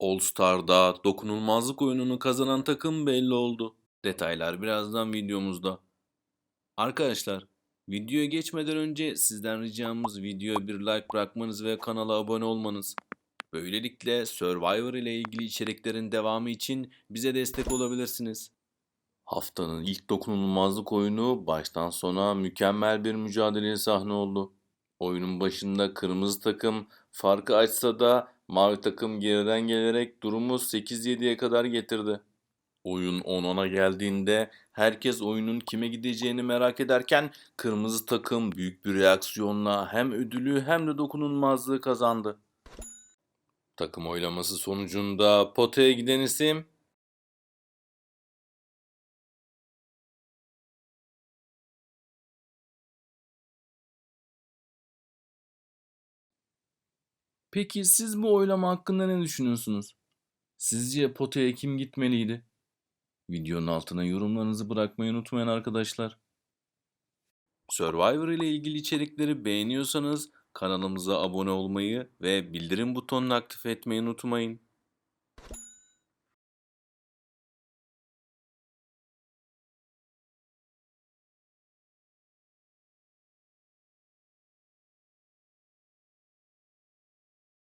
All Star'da dokunulmazlık oyununu kazanan takım belli oldu. Detaylar birazdan videomuzda. Arkadaşlar, videoya geçmeden önce sizden ricamız videoya bir like bırakmanız ve kanala abone olmanız. Böylelikle Survivor ile ilgili içeriklerin devamı için bize destek olabilirsiniz. Haftanın ilk dokunulmazlık oyunu baştan sona mükemmel bir mücadeleye sahne oldu. Oyunun başında kırmızı takım farkı açsa da mavi takım geriden gelerek durumu 8-7'ye kadar getirdi. Oyun 10-10'a geldiğinde herkes oyunun kime gideceğini merak ederken kırmızı takım büyük bir reaksiyonla hem ödülü hem de dokunulmazlığı kazandı. Takım oylaması sonucunda potaya giden isim Peki siz bu oylama hakkında ne düşünüyorsunuz? Sizce potaya kim gitmeliydi? Videonun altına yorumlarınızı bırakmayı unutmayın arkadaşlar. Survivor ile ilgili içerikleri beğeniyorsanız kanalımıza abone olmayı ve bildirim butonunu aktif etmeyi unutmayın.